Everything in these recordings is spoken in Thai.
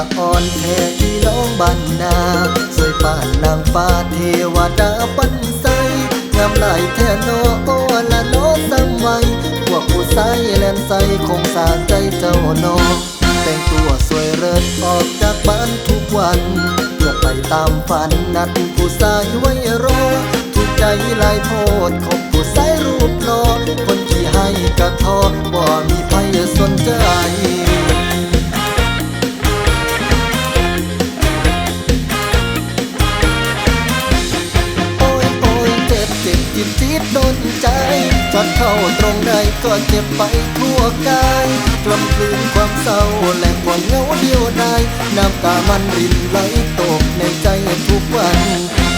ะอ่อนแท้ที่น้องบ้านนาสวยป่านนางฟ้าเทวดาปันใสงามหลายแท้โนโอละโนสมัยพวกผู้ใสแลนใสคงสาใจเจ้าโนแต่งตัวสวยเริศออกจากบ้านทุกวัน เพื่อไปตามฝันนัดผู้สายไว้รอถูกใจลายโพดคบผู้สายรูปหลอคนที่ให้กระทอบ่มี เจ็บเจ็บจิตจิตโดนใจช็อตเข้าตรงใดก็เจ็บไปทั่วกายกลำกลืนความเศร้าและความเหงาเดียวดายน้ำตามันรินไหลตกในใจทุกวัน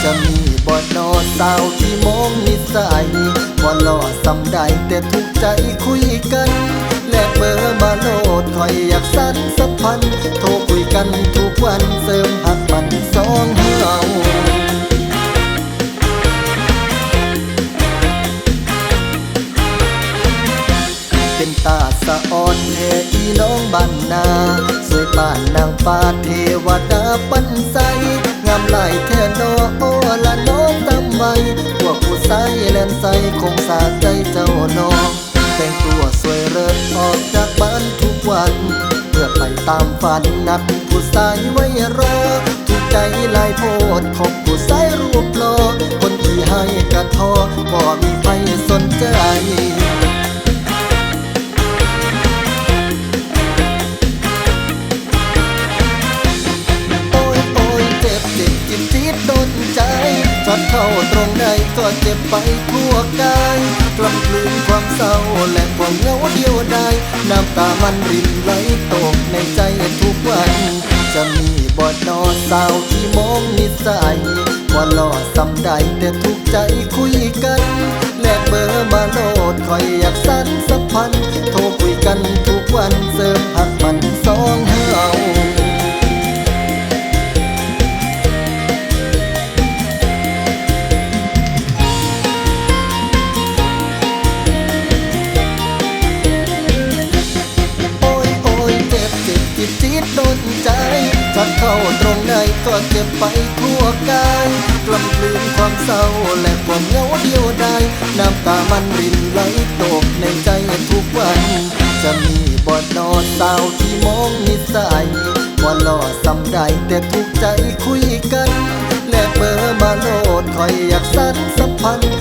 จะมีบอดนอนสาวที่มองนิสัยบ่หล่อสำใดแต่ทุกใจคุยกัน แลกเบอร์มาโหลดคอยอยากสั้นสัมพันธ์ะอ่อนเทอีน้องบ้านนา สวยป่านนางฟ้าเทวดาปันใส งามหลายแท่นอโอละน้องทำไมพวกผู้ใสแลนใสคงสาใจเจ้าน้อง แต่งตัวสวยเริศออกจากบ้านทุกวัน เพื่อไปตามฝันนัดผู้ใสไว้รอถูกใจลายโพดคบผู้ใสรูปหล่อคนที่ให้กระทอบ่มีใครสนใจ เข้าตรงใดก็เจ็บไปทั่วกายกลำกลืนความเศร้าและความเหงาเดียวดายน้ำตามันรินไหลตกในใจทุกวัน จะมีบอดนอนสาวที่มองนิสัยว่าหล่อสำใดแต่ทุกใจคุยกัน จิตโดนใจช็อตเข้าตรงไหนก็เจ็บไปทั่วกายกลำกลืนความเศร้าและความเหงาเดียวดายน้ำตามันรินไหลตกในใจทุกวัน จะมีบอดนอนสาวที่มองนิสัยว่าหล่อสำใดแต่ทุกใจคุยกัน แลกเบอร์มาโหลดคอยอยากสั้นสัมพันธ์